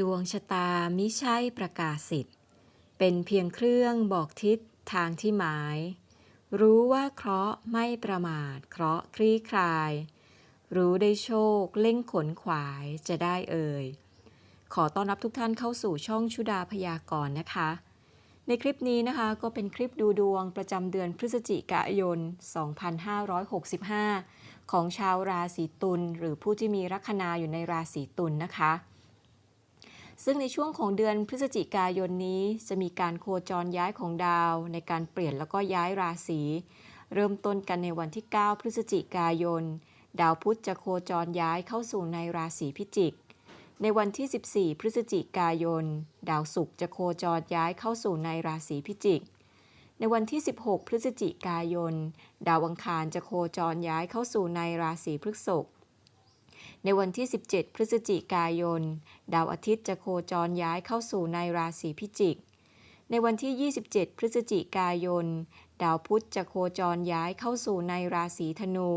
ดวงชะตามิใช่ประกาศสิทธิ์ เป็นเพียงเครื่องบอกทิศทางที่หมาย รู้ว่าเคราะห์ไม่ประมาท เคราะห์คลี่คลาย รู้ได้โชค เล่งขนขวายจะได้เอ่ย ขอต้อนรับทุกท่านเข้าสู่ช่องชุดาพยากรณ์นะคะ ในคลิปนี้นะคะก็เป็นคลิปดูดวงประจำเดือนพฤศจิกายน 2565 ของชาวราศีตุลหรือผู้ที่มีลัคนาอยู่ในราศีตุลนะคะ ซึ่งในช่วงของเดือนพฤศจิกายนนี้จะมีการโคจรย้ายของดาว ในการเปลี่ยนแล้วก็ย้ายราศีเริ่มต้นกันในวันที่ 9 พฤศจิกายน ดาวพุธจะโคจรย้ายเข้าสู่ในราศีพิจิก ในวันที่ 14 พฤศจิกายน ดาวศุกร์จะโคจรย้ายเข้าสู่ในราศีพิจิก ในวันที่ 16 พฤศจิกายน ดาวอังคารจะโคจรย้ายเข้าสู่ในราศีพฤษภ ในวันที่ 17 พฤศจิกายน ดาวอาทิตย์จะโคจรย้ายเข้าสู่ในราศีพิจิก ในวันที่ 27 พฤศจิกายน ดาวพุธจะโคจรย้ายเข้าสู่ในราศีธนู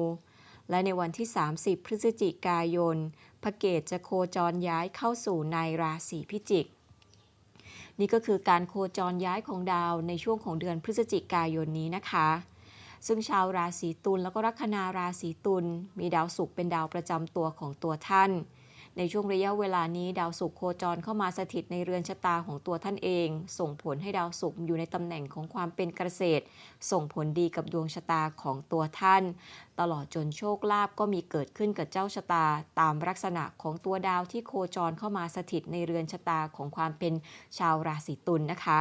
และในวันที่ 30 พฤศจิกายน พระเกตจะโคจรย้ายเข้าสู่ในราศีพิจิก นี่ก็คือการโคจรย้ายของดาวในช่วงของเดือนพฤศจิกายนนี้นะคะ ซึ่งชาวราศีตุลแล้วก็ลัคนาราศีตุลมีดาวศุกร์เป็นดาวประจำตัวของตัวท่าน ในช่วงระยะเวลานี้ดาวศุกร์โคจรเข้ามาสถิตในเรือนชะตาของตัวท่านเอง ส่งผลให้ดาวศุกร์อยู่ในตำแหน่งของความเป็นเกษตร ส่งผลดีกับดวงชะตาของตัวท่าน ตลอดจนโชคลาภก็มีเกิดขึ้นกับเจ้าชะตา ตามลักษณะของตัวดาวที่โคจรเข้ามาสถิตในเรือนชะตาของความเป็นชาวราศีตุลนะคะ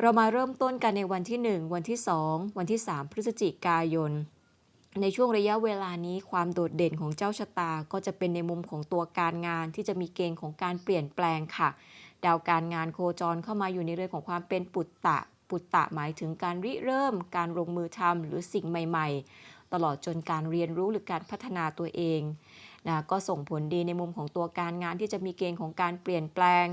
เรามาเริ่มต้นกันในวันที่ 1 วันที่ 2 วันที่ 3 พฤศจิกายน ในช่วงระยะเวลานี้ความโดดเด่นของเจ้าชะตาก็จะเป็นในมุมของตัวการงานที่จะมีเกณฑ์ของการเปลี่ยนแปลงค่ะ ดาวการงานโคจรเข้ามาอยู่ในเรื่องของความเป็นปุตตะ ปุตตะหมายถึงการริเริ่ม การลงมือทำหรือสิ่งใหม่ ๆ ตลอดจนการเรียนรู้หรือการพัฒนาตัวเองนะก็ส่งผลดีในมุมของตัวการงานที่จะมีเกณฑ์ของการเปลี่ยนแปลง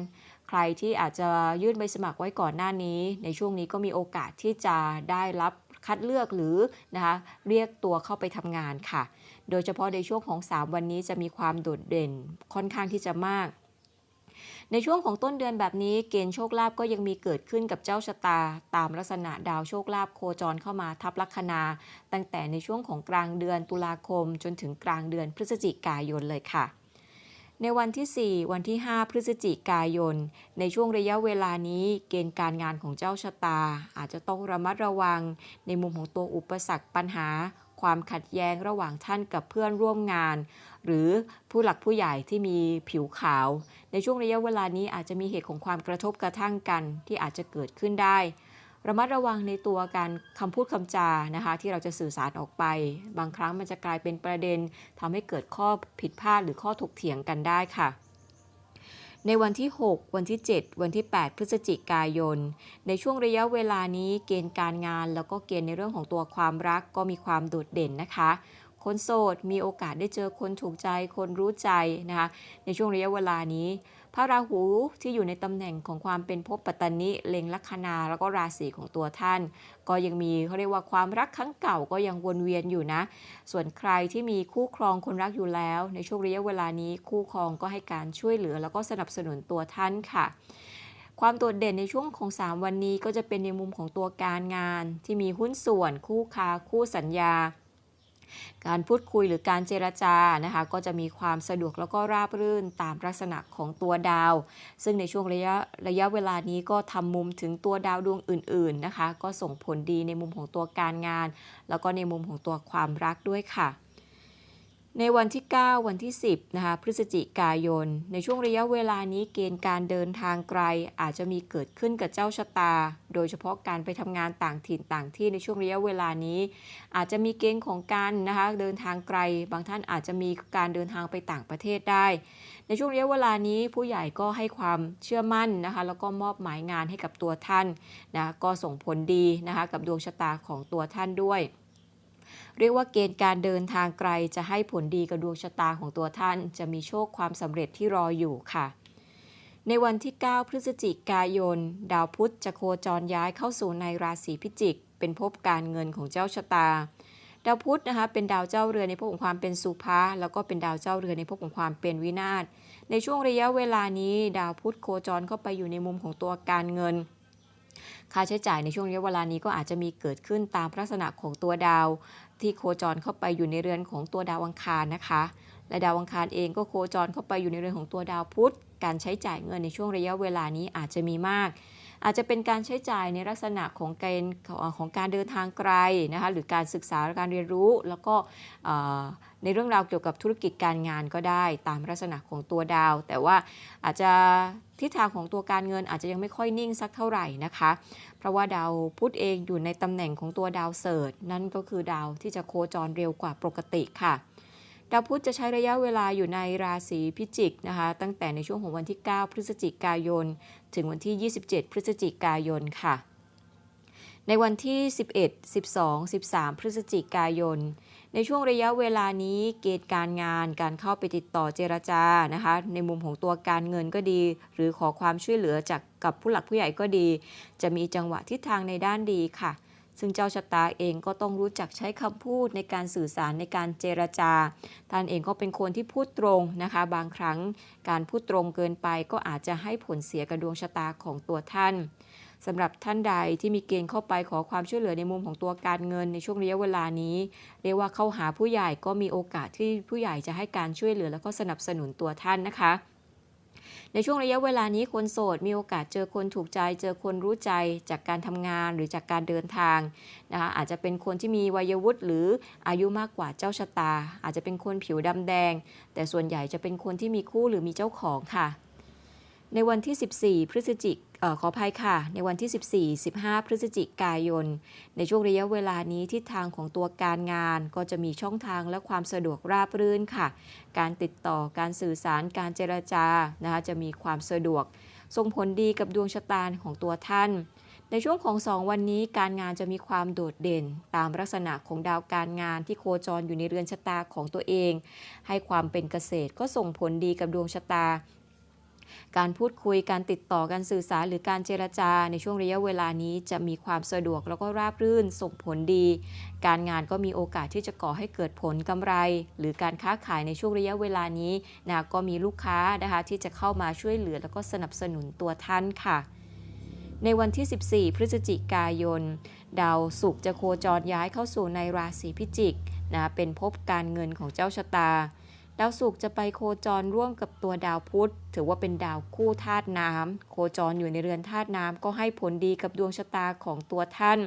ใครที่อาจจะยื่นใบสมัครไว้ก่อนหน้านี้ ในช่วงนี้ก็มีโอกาสที่จะได้รับคัดเลือกหรือนะคะเรียกตัวเข้าไปทำงานค่ะ โดยเฉพาะในช่วงของ 3 วันนี้จะมีความโดดเด่นค่อนข้างที่จะมากในช่วงของต้นเดือนแบบนี้เกณฑ์โชคลาภก็ยังมีเกิดขึ้นกับเจ้าชะตา ตามลักษณะดาวโชคลาภโคจรเข้ามาทับลัคนา ตั้งแต่ในช่วงของกลางเดือนตุลาคมจนถึงกลางเดือนพฤศจิกายนเลยค่ะ ในวันที่ 4 วันที่ 5 พฤศจิกายน ในช่วงระยะเวลานี้ เกณฑ์การงานของเจ้าชะตา อาจจะต้องระมัดระวัง ในมุมของตัวอุปสรรคปัญหา ความขัดแย้งระหว่างท่านกับเพื่อนร่วมงาน หรือผู้หลักผู้ใหญ่ที่มีผิวขาว ในช่วงระยะเวลานี้อาจจะมีเหตุของความกระทบกระทั่งกันที่อาจจะเกิดขึ้นได้ ระมัดระวังในตัวการคำพูดคำจานะคะ ที่เราจะสื่อสารออกไป บางครั้งมันจะกลายเป็นประเด็นทำให้เกิดข้อผิดพลาดหรือข้อถกเถียงกันได้ค่ะในวันที่ 6 วันที่ 7 วันที่ 8 พฤศจิกายน ในช่วงระยะเวลานี้เกณฑ์การงาน แล้วก็เกณฑ์ในเรื่องของตัวความรักก็มีความโดดเด่นนะคะ คนโสดมีโอกาสได้เจอคนถูกใจ คนรู้ใจนะคะ ในช่วงระยะเวลานี้ ระราหูที่อยู่ในตำแหน่งของความเป็นภพปัตตนิเล็งลัคนาแล้วก็ราศีของตัวท่าน ก็ยังมีเขาเรียกว่าความรักครั้งเก่าก็ยังวนเวียนอยู่นะ ส่วนใครที่มีคู่ครองคนรักอยู่แล้ว ในช่วงระยะเวลานี้คู่ครองก็ให้การช่วยเหลือ แล้วก็สนับสนุนตัวท่านค่ะความโดดเด่นในช่วงของ 3 วันนี้ก็จะเป็นในมุมของตัวการงาน ที่มีหุ้นส่วน คู่ค้าคู่สัญญา การพูดคุยหรือการเจรจานะคะก็จะมีความสะดวกแล้วก็ราบรื่นตามลักษณะของตัวดาว ซึ่งในช่วงระยะระยะเวลานี้ก็ทำมุมถึงตัวดาวดวงอื่นๆนะคะก็ส่งผลดีในมุมของตัวการงาน แล้วก็ในมุมของตัวความรักด้วยค่ะ ในวันที่ 9 วันที่ 10 นะคะ พฤศจิกายน ในช่วงระยะเวลานี้เกณฑ์การเดินทางไกล อาจจะมีเกิดขึ้นกับเจ้าชะตา โดยเฉพาะการไปทำงานต่างถิ่นต่างที่ในช่วงระยะเวลานี้ อาจจะมีเกณฑ์ของการนะคะเดินทางไกล บางท่านอาจจะมีการเดินทางไปต่างประเทศได้ ในช่วงระยะเวลานี้ผู้ใหญ่ก็ให้ความเชื่อมั่นนะคะ แล้วก็มอบหมายงานให้กับตัวท่านนะ ก็ส่งผลดีนะคะกับดวงชะตาของตัวท่านด้วย เรียกว่าเกณฑ์การเดินทางไกลจะให้ผลดีกับดวงชะตาของตัวท่าน จะมีโชคความสำเร็จที่รออยู่ค่ะ ในวันที่ 9 พฤศจิกายน ดาวพุธจะโคจรย้ายเข้าสู่ในราศีพิจิก เป็นภพการเงินของเจ้าชะตา ดาวพุธนะคะเป็นดาวเจ้าเรือในภพของความเป็นสุภาแล้วก็เป็นดาวเจ้าเรือในภพของความเป็นวินาศในช่วงระยะเวลานี้ ดาวพุธโคจรเข้าไปอยู่ในมุมของตัวการเงิน ค่าใช้จ่ายในช่วงระยะเวลานี้ก็อาจจะมีเกิดขึ้นตามลักษณะของตัวดาว ที่โคจรเข้าไปอยู่ในเรือนของตัวดาวอังคารนะคะ และดาวอังคารเองก็โคจรเข้าไปอยู่ในเรือนของตัวดาวพุธ การใช้จ่ายเงินในช่วงระยะเวลานี้อาจจะมีมาก อาจจะเป็นการใช้จ่ายในลักษณะของกณฑ์ของการเดินทางไกลนะคะหรือการศึกษาการเรียนรู้แล้วก็ในเรื่องราวเกี่ยวกับธุรกิจการงานก็ได้ตามลักษณะของตัวดาว แต่ว่าอาจจะ ทิศทางของตัวการเงินอาจจะยังไม่ค่อยนิ่งสักเท่าไหร่นะคะ เพราะว่าดาวพุธเองอยู่ในตำแหน่งของตัวดาวเสิร์ชนั่นก็คือดาวที่จะโคจรเร็วกว่าปกติค่ะดาวพุธจะใช้ระยะเวลาอยู่ในราศีพิจิกนะคะ ตั้งแต่ในช่วงของวันที่ 9 พฤศจิกายน ถึงวันที่ 27 พฤศจิกายนค่ะ ในวันที่ 11 12 13 พฤศจิกายน ในช่วงระยะเวลานี้เกณฑ์การงานการเข้าไปติดต่อเจรจานะคะ ในมุมของตัวการเงินก็ดี หรือขอความช่วยเหลือจากกับผู้หลักผู้ใหญ่ก็ดี จะมีจังหวะทิศทางในด้านดีค่ะ ซึ่งเจ้าชะตาเองก็ต้องรู้จักใช้คำพูดในการสื่อสารในการเจรจาท่านเองก็เป็นคนที่พูดตรงนะคะ บางครั้งการพูดตรงเกินไปก็อาจจะให้ผลเสียกับดวงชะตาของตัวท่าน สำหรับท่านใดที่มีเกณฑ์เข้าไปขอความช่วยเหลือในมุมของตัวการเงินในช่วงระยะเวลานี้ เรียกว่าเข้าหาผู้ใหญ่ก็มีโอกาสที่ผู้ใหญ่จะให้การช่วยเหลือแล้วก็สนับสนุนตัวท่านนะคะในช่วงระยะเวลานี้คนโสดมีโอกาสเจอคนถูกใจ เจอคนรู้ใจจากการทำงานหรือจากการเดินทางนะคะอาจจะเป็นคนที่มีวัยวุฒิหรืออายุมากกว่าเจ้าชะตา อาจจะเป็นคนผิวดำแดง แต่ส่วนใหญ่จะเป็นคนที่มีคู่หรือมีเจ้าของค่ะ ในวันที่ 14 พฤศจิก อขออภัยค่ะ ในวันที่ 14 15 พฤศจิกายน ในช่วงระยะเวลานี้ทิศทางของตัวการงานก็จะมีช่องทางและความสะดวกราบรื่นค่ะ การติดต่อการสื่อสารการเจรจานะคะจะมีความสะดวก ส่งผลดีกับดวงชะตาของตัวท่าน ในช่วงของ 2 วันนี้การงานจะมีความโดดเด่น ตามลักษณะของดาวการงานที่โคจรอยู่ในเรือนชะตาของตัวเอง ให้ความเป็นเกษตรก็ส่งผลดีกับดวงชะตา การพูดคุยการติดต่อการสื่อสารหรือการเจรจาในช่วงระยะเวลานี้จะมีความสะดวกแล้วก็ราบรื่นส่งผลดี การงานก็มีโอกาสที่จะก่อให้เกิดผลกำไร หรือการค้าขายในช่วงระยะเวลานี้นะก็มีลูกค้านะคะที่จะเข้ามาช่วยเหลือแล้วก็สนับสนุนตัวท่านค่ะ ในวันที่ 14 พฤศจิกายน ดาวศุกร์จะโคจรย้ายเข้าสู่ในราศีพิจิกนะเป็นภพการเงินของเจ้าชะตา ดาวศุกร์จะไปโคจรร่วมกับตัวดาวพุธ ถือว่าเป็นดาวคู่ธาตุน้ำโคจรอยู่ในเรือนธาตุน้ำก็ให้ผลดีกับดวงชะตาของตัวท่าน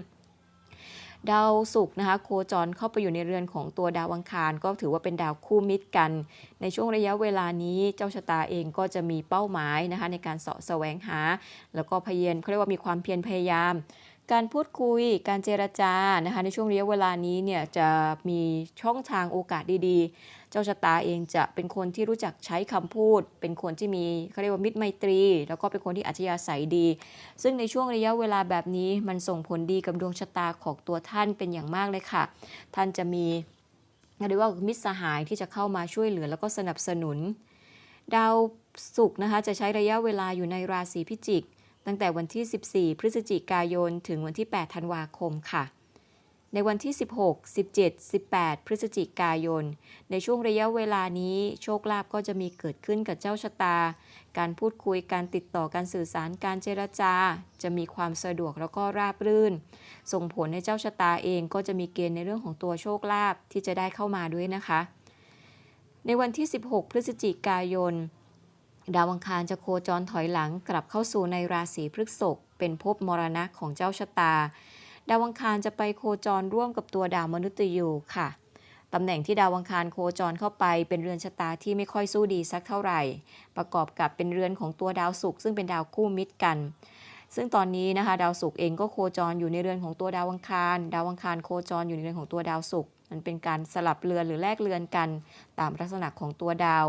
ดาวศุกร์นะคะโคจรเข้าไปอยู่ในเรือนของตัวดาวอังคาร ก็ถือว่าเป็นดาวคู่มิตรกัน ในช่วงระยะเวลานี้เจ้าชะตาเองก็จะมีเป้าหมายนะคะในการเสาะแสวงหา แล้วก็พยายามเขาเรียกว่ามีความเพียรพยายาม การพูดคุยการเจรจานะคะในช่วงระยะเวลานี้เนี่ยจะมีช่องทางโอกาสดีๆ เจ้าชะตาเองจะเป็นคนที่รู้จักใช้คำพูด เป็นคนที่มีเขาเรียกว่ามิตรไมตรี แล้วก็เป็นคนที่อัจฉริยะดี ซึ่งในช่วงระยะเวลาแบบนี้มันส่งผลดีกับดวงชะตาของตัวท่านเป็นอย่างมากเลยค่ะ ท่านจะมีเรียกว่ามิตรสหายที่จะเข้ามาช่วยเหลือแล้วก็สนับสนุน ดาวศุกร์นะคะจะใช้ระยะเวลาอยู่ในราศีพิจิก ตั้งแต่วันที่ 14 พฤศจิกายน ถึงวันที่ 8 ธันวาคมค่ะ ในวันที่ 16 17 18 พฤศจิกายน ในช่วงระยะเวลานี้ โชคลาภก็จะมีเกิดขึ้นกับเจ้าชะตา การพูดคุยการติดต่อการสื่อสารการเจรจา จะมีความสะดวกแล้วก็ราบรื่น ส่งผลให้เจ้าชะตาเองก็จะมีเกณฑ์ในเรื่องของตัวโชคลาภที่จะได้เข้ามาด้วยนะคะ ในวันที่ 16 พฤศจิกายน ดาวังคารจะโคจรถอยหลังกลับเข้าสู่ในราศีพฤษภเป็นภพมรณะของเจ้าชะตา ดาวังคารจะไปโคจรร่วมกับตัวดาวมนุษย์ยูค่ะตำแหน่งที่ดาวังคารโคจรเข้าไปเป็นเรือนชะตาที่ไม่ค่อยสู้ดีสักเท่าไหร่ ประกอบกับเป็นเรือนของตัวดาวศุกร์ซึ่งเป็นดาวคู่มิตรกัน ซึ่งตอนนี้นะคะดาวศุกร์เองก็โคจรอยู่ในเรือนของตัวดาวอังคาร ดาวอังคารโคจรอยู่ในเรือนของตัวดาวศุกร์มันเป็นการสลับเรือนหรือแลกเรือนกัน ตามลักษณะของตัวดาว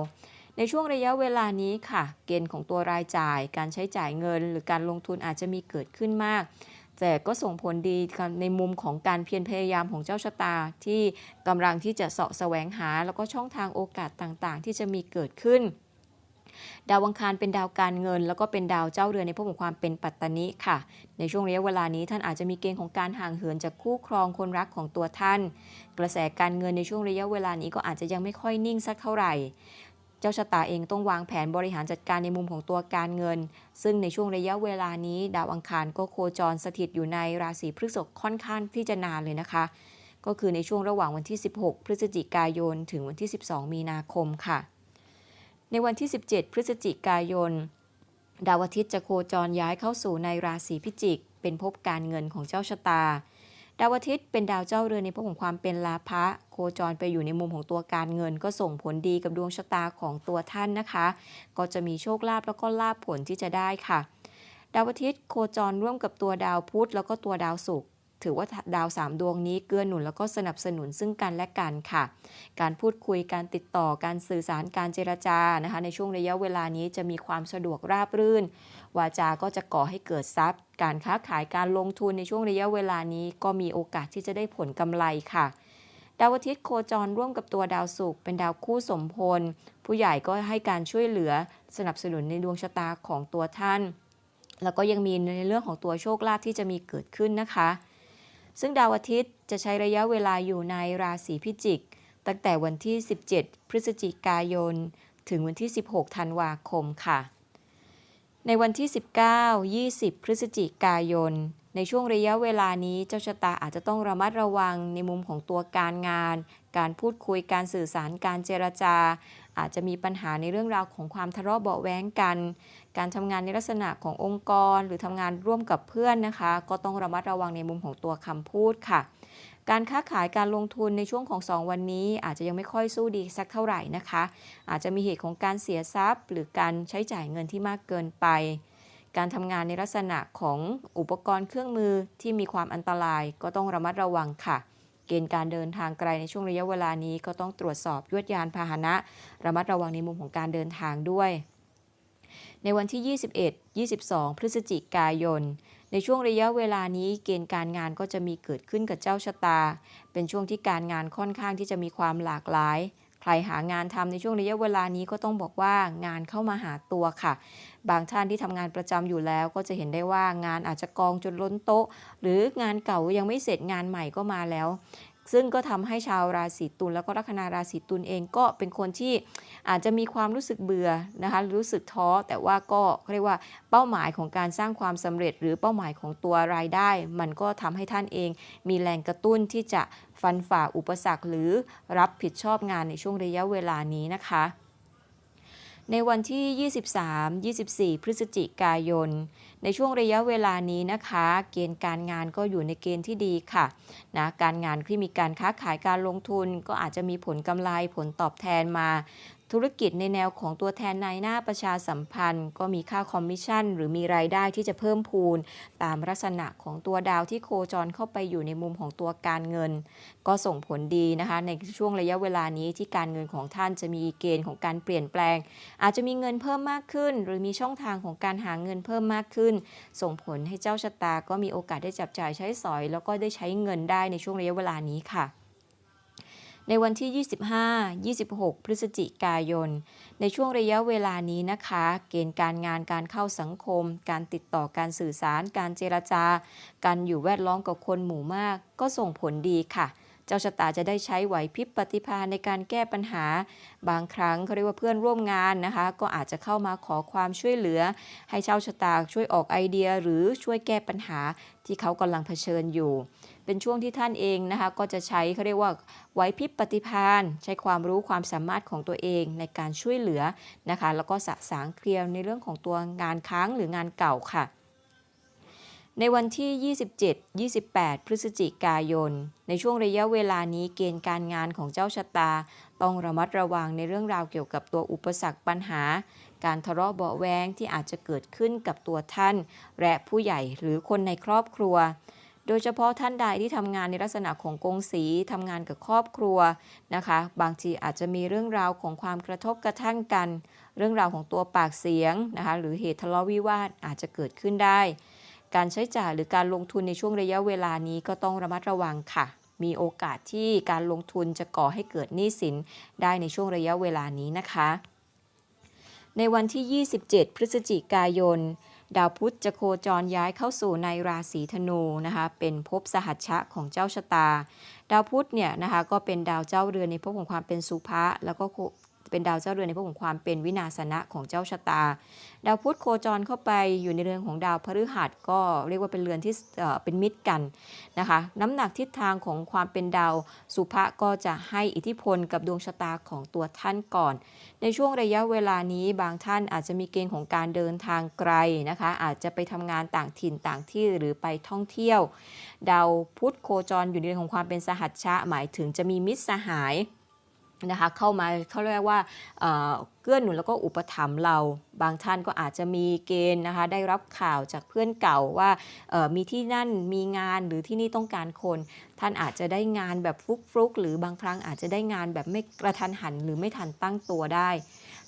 ในช่วงระยะเวลานี้ค่ะ เกณฑ์ของตัวรายจ่าย การใช้จ่ายเงิน หรือการลงทุนอาจจะมีเกิดขึ้นมาก แต่ก็ส่งผลดีในมุมของการเพียรพยายามของเจ้าชะตา ที่กำลังที่จะเสาะแสวงหา แล้วก็ช่องทางโอกาสต่างๆ ที่จะมีเกิดขึ้น ดาวอังคารเป็นดาวการเงิน แล้วก็เป็นดาวเจ้าเรือนในภพของความเป็นปัตตานิค่ะ ในช่วงระยะเวลานี้ท่านอาจจะมีเกณฑ์ของการห่างเหินจากคู่ครองคนรักของตัวท่าน กระแสการเงินในช่วงระยะเวลานี้ก็อาจจะยังไม่ค่อยนิ่งสักเท่าไหร่ เจ้าชะตาเองต้องวางแผนบริหารจัดการในมุมของตัวการเงิน ซึ่งในช่วงระยะเวลานี้ ดาวอังคารก็โคจรสถิตอยู่ในราศีพฤษภค่อนข้างที่จะนานเลยนะคะ ก็คือในช่วงระหว่างวันที่ 16 พฤศจิกายน ถึงวันที่ 12 มีนาคมค่ะ ในวันที่ 17 พฤศจิกายน ดาวอาทิตย์จะโคจรย้ายเข้าสู่ในราศีพิจิก เป็นภพการเงินของเจ้าชะตา ดาวอาทิตย์เป็นดาวเจ้าเรือนในพวกของความเป็นลาภะโคจรไปอยู่ในมุมของตัวการเงิน ก็ส่งผลดีกับดวงชะตาของตัวท่านนะคะ ก็จะมีโชคลาภแล้วก็ลาภผลที่จะได้ค่ะ ดาวอาทิตย์โคจรร่วมกับตัวดาวพุธแล้วก็ตัวดาวศุกร์ ถือว่าดาวสามดวงนี้เกื้อหนุนแล้วก็สนับสนุนซึ่งกันและกันค่ะ การพูดคุยการติดต่อการสื่อสารการเจรจานะคะ ในช่วงระยะเวลานี้จะมีความสะดวกราบรื่น วาจาก็จะก่อให้เกิดทรัพย์ การค้าขายการลงทุนในช่วงระยะเวลานี้ก็มีโอกาสที่จะได้ผลกำไรค่ะดาวอาทิตย์โคจรร่วมกับตัวดาวศุกร์เป็นดาวคู่สมพล ผู้ใหญ่ก็ให้การช่วยเหลือสนับสนุนในดวงชะตาของตัวท่าน แล้วก็ยังมีในเรื่องของตัวโชคลาภที่จะมีเกิดขึ้นนะคะ ซึ่งดาวอาทิตย์จะใช้ระยะเวลาอยู่ในราศีพิจิก ตั้งแต่วันที่ 17 พฤศจิกายน ถึงวันที่ 16 ธันวาคมค่ะ ในวันที่ 19 20 พฤศจิกายน ในช่วงระยะเวลานี้เจ้าชะตาอาจจะต้องระมัดระวังในมุมของตัวการงาน การพูดคุยการสื่อสารการเจรจา อาจจะมีปัญหาในเรื่องราวของความทะเลาะเบาแว้งกัน การทำงานในลักษณะขององค์กร หรือทำงานร่วมกับเพื่อนนะคะ ก็ต้องระมัดระวังในมุมของตัวคำพูดค่ะ การค้าขายการลงทุนในช่วงของ 2 วันนี้ อาจจะยังไม่ค่อยสู้ดีสักเท่าไหร่นะคะ อาจจะมีเหตุของการเสียทรัพย์ หรือการใช้จ่ายเงินที่มากเกินไป การทำงานในลักษณะของอุปกรณ์เครื่องมือที่มีความอันตราย ก็ต้องระมัดระวังค่ะเกณฑ์การเดินทางไกลในช่วงระยะเวลานี้ก็ต้องตรวจสอบยวดยานพาหนะ ระมัดระวังในมุมของการเดินทางด้วย ในวันที่ 21 22 พฤศจิกายน ในช่วงระยะเวลานี้เกณฑ์การงานก็จะมีเกิดขึ้นกับเจ้าชะตา เป็นช่วงที่การงานค่อนข้างที่จะมีความหลากหลาย ใครหางานทำในช่วงระยะเวลานี้ก็ต้องบอกว่างานเข้ามาหาตัวค่ะ บางท่านที่ทำงานประจำอยู่แล้วก็จะเห็นได้ว่างานอาจจะกองจนล้นโต๊ะ หรืองานเก่ายังไม่เสร็จงานใหม่ก็มาแล้วซึ่งก็ทำให้ชาวราศีตุลแล้วก็ลัคนาราศีตุลเองก็เป็นคนที่ อาจจะมีความรู้สึกเบื่อนะคะรู้สึกท้อแต่ว่าก็เรียกว่าเป้าหมายของการสร้างความสำเร็จ หรือเป้าหมายของตัวรายได้ มันก็ทำให้ท่านเอง มีแรงกระตุ้นที่จะฟันฝ่าอุปสรรค หรือรับผิดชอบงานในช่วงระยะเวลานี้นะคะ ในวันที่ 23 24 พฤศจิกายนในช่วงระยะเวลานี้นะคะ เกณฑ์การงานก็อยู่ในเกณฑ์ที่ดีค่ะนะการงานที่มีการค้าขายการลงทุนก็อาจจะมีผลกำไรผลตอบแทนมาธุรกิจในแนวของตัวแทนนายหน้าประชาสัมพันธ์ ก็มีค่าคอมมิชชั่น หรือมีรายได้ที่จะเพิ่มพูน ตามลักษณะของตัวดาวที่โคจรเข้าไปอยู่ในมุมของตัวการเงิน ก็ส่งผลดีนะคะ ในช่วงระยะเวลานี้ที่การเงินของท่านจะมีเกณฑ์ของการเปลี่ยนแปลง อาจจะมีเงินเพิ่มมากขึ้น หรือมีช่องทางของการหาเงินเพิ่มมากขึ้น ส่งผลให้เจ้าชะตาก็มีโอกาสได้จับจ่ายใช้สอย แล้วก็ได้ใช้เงินได้ในช่วงระยะเวลานี้ค่ะ ในวันที่ 25 26 พฤศจิกายน ในช่วงระยะเวลานี้นะคะ เกณฑ์การงานการเข้าสังคม การติดต่อการสื่อสาร การเจรจา การอยู่แวดล้อมกับคนหมู่มาก ก็ส่งผลดีค่ะเจ้าชะตาจะได้ใช้ไหวพริบปฏิภาณในการแก้ปัญหา บางครั้งเขาเรียกว่าเพื่อนร่วมงานนะคะ ก็อาจจะเข้ามาขอความช่วยเหลือ ให้เจ้าชะตาช่วยออกไอเดียหรือช่วยแก้ปัญหาที่เขากำลังเผชิญอยู่ เป็นช่วงที่ท่านเองนะคะก็จะใช้เขาเรียกว่าไหวพริบปฏิภาณใช้ความรู้ความสามารถของตัวเองในการช่วยเหลือนะคะแล้วก็สะสางเคลียร์ในเรื่องของตัวงานค้างหรืองานเก่าค่ะ ในวันที่ 27 28 พฤศจิกายน ในช่วงระยะเวลานี้เกณฑ์การงานของเจ้าชะตา ต้องระมัดระวังในเรื่องราวเกี่ยวกับตัวอุปสรรคปัญหาการทะเลาะเบาแวงที่อาจจะเกิดขึ้นกับตัวท่าน และผู้ใหญ่หรือคนในครอบครัว โดยเฉพาะท่านใดที่ทำงานในลักษณะของกงสีทำงานกับครอบครัวนะคะ บางทีอาจจะมีเรื่องราวของความกระทบกระทั่งกัน เรื่องราวของตัวปากเสียงนะคะหรือเหตุทะเลาะวิวาทอาจจะเกิดขึ้นได้ การใช้จ่ายหรือการลงทุนในช่วงระยะเวลานี้ก็ต้องระมัดระวังค่ะ มีโอกาสที่การลงทุนจะก่อให้เกิดหนี้สินได้ในช่วงระยะเวลานี้นะคะ ในวันที่ 27 พฤศจิกายน ดาวพุธจะโคจรย้ายเข้าสู่ในราศีธนูนะคะเป็นภพสหัชชะของเจ้าชะตา ดาวพุธเนี่ยนะคะก็เป็นดาวเจ้าเรือนในภพของความเป็นสุภะแล้วก็ เป็นดาวเจ้าเรือนในภพของความเป็นวินาศนะของเจ้าชะตา ดาวพุธโคจรเข้าไปอยู่ในเรือนของดาวพฤหัสก็เรียกว่าเป็นเรือนที่เป็นมิตรกันนะคะน้ำหนักทิศทางของความเป็นดาวสุภะก็จะให้อิทธิพลกับดวงชะตาของตัวท่านก่อน ในช่วงระยะเวลานี้บางท่านอาจจะมีเกณฑ์ของการเดินทางไกลนะคะอาจจะไปทำงานต่างถิ่นต่างที่หรือไปท่องเที่ยว ดาวพุธโคจรอยู่ในเรื่องของความเป็นสหัชชะหมายถึงจะมีมิตรสหาย นะคะเข้ามาเขาเรียกว่าเกื้อหนุนแล้วก็อุปถัมภ์เราบางท่านก็อาจจะมีเกณฑ์นะคะได้รับข่าวจากเพื่อนเก่าว่ามีที่นั่นมีงานหรือที่นี่ต้องการคน ท่านอาจจะได้งานแบบฟุกฟุกหรือบางครั้งอาจจะได้งานแบบไม่กระทันหันหรือไม่ทันตั้งตัวได้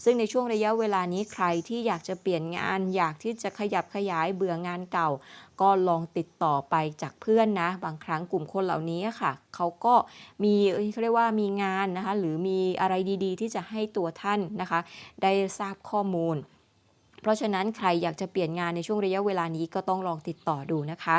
ซึ่งในช่วงระยะเวลานี้ใครที่อยากจะเปลี่ยนงาน อยากที่จะขยับขยายเบื่องานเก่า ก็ลองติดต่อไปจากเพื่อนนะ บางครั้งกลุ่มคนเหล่านี้ค่ะ เขาก็มีเขาเรียกว่ามีงานนะคะ หรือมีอะไรดีๆ ที่จะให้ตัวท่านนะคะ ได้ทราบข้อมูล เพราะฉะนั้นใครอยากจะเปลี่ยนงานในช่วงระยะเวลานี้ก็ต้องลองติดต่อดูนะคะ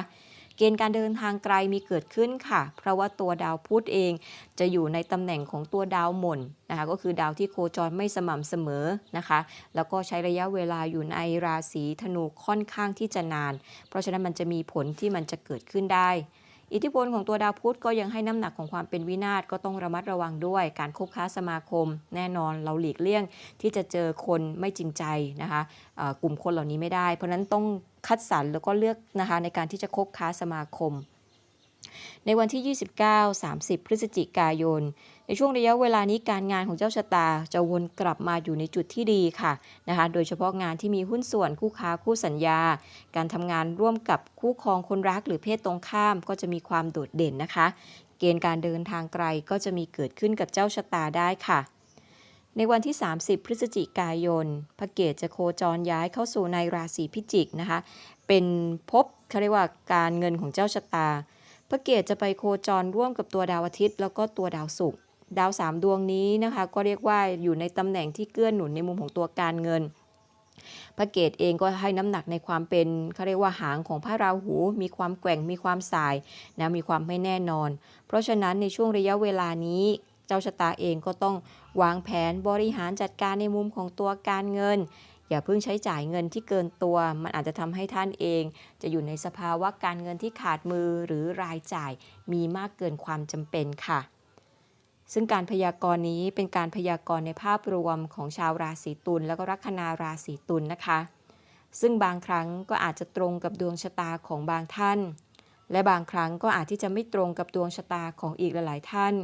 เกณฑ์การเดินทางไกลมีเกิดขึ้นค่ะ เพราะว่าตัวดาวพุธเองจะอยู่ในตำแหน่งของตัวดาวหม่นนะคะก็คือดาวที่โคจรไม่สม่ำเสมอนะคะ แล้วก็ใช้ระยะเวลาอยู่ในราศีธนูค่อนข้างที่จะนาน เพราะฉะนั้นมันจะมีผลที่มันจะเกิดขึ้นได้อิทธิพลของตัวดาวพุธก็ยังให้น้ำหนักของความเป็นวินาศก็ต้องระมัดระวังด้วย การคบค้าสมาคม แน่นอนเราหลีกเลี่ยงที่จะเจอคนไม่จริงใจนะคะกลุ่มคนเหล่านี้ไม่ได้ เพราะนั้นต้อง คัดสรรแล้วก็เลือกนะคะในการที่จะคบค้าสมาคม ในวันที่ 29-30 พฤศจิกายน ในช่วงระยะเวลานี้การงานของเจ้าชะตาจะวนกลับมาอยู่ในจุดที่ดีค่ะนะคะ โดยเฉพาะงานที่มีหุ้นส่วนคู่ค้าคู่สัญญา การทำงานร่วมกับคู่ครองคนรักหรือเพศตรงข้ามก็จะมีความโดดเด่นนะคะ เกณฑ์การเดินทางไกลก็จะมีเกิดขึ้นกับเจ้าชะตาได้ค่ะ ในวันที่ 30 พฤศจิกายน พระเกตจะโคจรย้ายเข้าสู่ในราศีพิจิกนะคะ เป็นภพเขาเรียกว่าการเงินของเจ้าชะตา พระเกตจะไปโคจรร่วมกับตัวดาวอาทิตย์ แล้วก็ตัวดาวศุกร์ ดาวสามดวงนี้นะคะ ก็เรียกว่าอยู่ในตำแหน่งที่เกื้อหนุนในมุมของตัวการเงิน พระเกตเองก็ให้น้ำหนักในความเป็นเขาเรียกว่าหางของพระราหู มีความแกว่ง มีความสายนะ มีความไม่แน่นอน เพราะฉะนั้นในช่วงระยะเวลานี้ เจ้าชะตาเองก็ต้องวางแผนบริหารจัดการในมุมของตัวการเงิน อย่าเพิ่งใช้จ่ายเงินที่เกินตัว มันอาจจะทำให้ท่านเอง จะอยู่ในสภาวะการเงินที่ขาดมือหรือรายจ่ายมีมากเกินความจำเป็นค่ะซึ่งการพยากรณ์นี้เป็นการพยากรณ์ในภาพรวมของชาวราศีตุลแล้วก็ลัคนาราศีตุลนะคะ ซึ่งบางครั้งก็อาจจะตรงกับดวงชะตาของบางท่าน และบางครั้งก็อาจที่จะไม่ตรงกับดวงชะตาของอีกหลายๆท่าน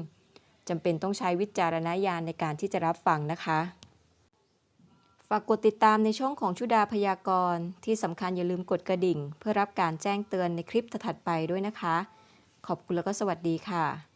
จำเป็นต้องใช้วิจารณญาณในการที่จะรับฟังนะคะ ฝากกดติดตามในช่องของชุดาพยากรณ์ที่สำคัญอย่าลืมกดกระดิ่ง เพื่อรับการแจ้งเตือนในคลิปถัดไปด้วยนะคะ ขอบคุณแล้วก็สวัสดีค่ะ